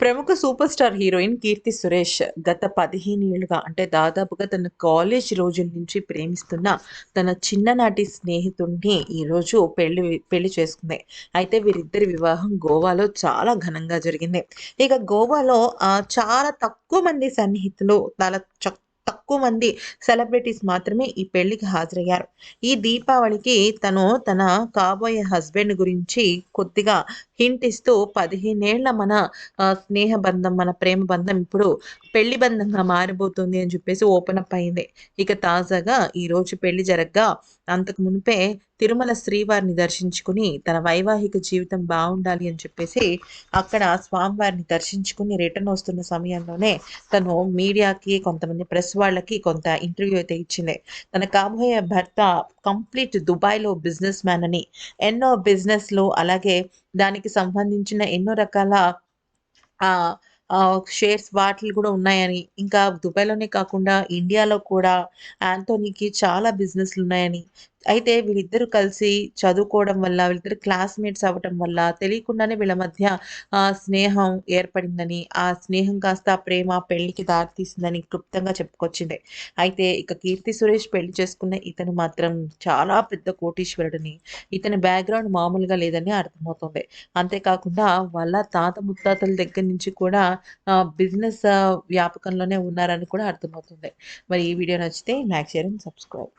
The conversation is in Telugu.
ప్రముఖ super star heroine Keerthy Suresh గత పదిహేను ఏళ్ళుగా అంటే దాదాపుగా తన కాలేజ్ రోజుల నుంచి ప్రేమిస్తున్న తన చిన్ననాటి స్నేహితుడిని ఈరోజు పెళ్ళి పెళ్ళి చేసుకుంది. అయితే వీరిద్దరి వివాహం గోవాలో చాలా ఘనంగా జరిగింది. ఇక గోవాలో చాలా తక్కువ మంది సన్నిహితులు చాలా చక్క తక్కువ మంది సెలబ్రిటీస్ మాత్రమే ఈ పెళ్ళికి హాజరయ్యారు. ఈ దీపావళికి తను తన కాబోయే హస్బెండ్ గురించి కొద్దిగా హింట్ ఇస్తూ పదిహేనేళ్ళ మన స్నేహ బంధం మన ప్రేమ బంధం ఇప్పుడు పెళ్ళి బంధంగా మారిపోతుంది అని చెప్పేసి ఓపెన్ అప్ అయింది. ఇక తాజాగా ఈ రోజు పెళ్ళి జరగగా అంతకు మునిపే తిరుమల శ్రీవారిని దర్శించుకుని తన వైవాహిక జీవితం బాగుండాలి అని చెప్పేసి అక్కడ స్వామివారిని దర్శించుకుని రిటర్న్ వస్తున్న సమయంలోనే తను మీడియాకి కొంతమంది ప్రెస్ వాళ్ళకి కొంత ఇంటర్వ్యూ అయితే ఇచ్చింది. తన కాబోయే భర్త కంప్లీట్ దుబాయ్లో బిజినెస్ మ్యాన్ అని ఎన్నో బిజినెస్లు అలాగే దానికి సంబంధించిన ఎన్నో రకాల ఆ, షేర్స్ వాటిలు కూడా ఉన్నాయని. ఇంకా దుబాయ్లోనే కాకుండా ఇండియాలో కూడా యాంటోనీకి చాలా బిజినెస్లు ఉన్నాయని. అయితే వీళ్ళిద్దరూ కలిసి చదువుకోవడం వల్ల వీళ్ళిద్దరు క్లాస్మేట్స్ అవ్వటం వల్ల తెలియకుండానే వీళ్ళ మధ్య ఆ, స్నేహం ఏర్పడిందని ఆ స్నేహం కాస్త ప్రేమ పెళ్ళికి దారితీసిందని క్లుప్తంగా చెప్పుకొచ్చింది. అయితే ఇక కీర్తి సురేష్ పెళ్ళి చేసుకున్న ఇతను మాత్రం చాలా పెద్ద కోటీశ్వరుడిని. ఇతని బ్యాక్గ్రౌండ్ మామూలుగా లేదని అర్థమవుతుంది. అంతేకాకుండా వాళ్ళ తాత ముత్తాతల దగ్గర నుంచి కూడా బిజినెస్ వ్యాపకంలోనే ఉన్నారని కూడా అర్థమవుతుంది. మరి ఈ వీడియో నచ్చితే లైక్ షేర్ అండ్ సబ్స్క్రైబ్.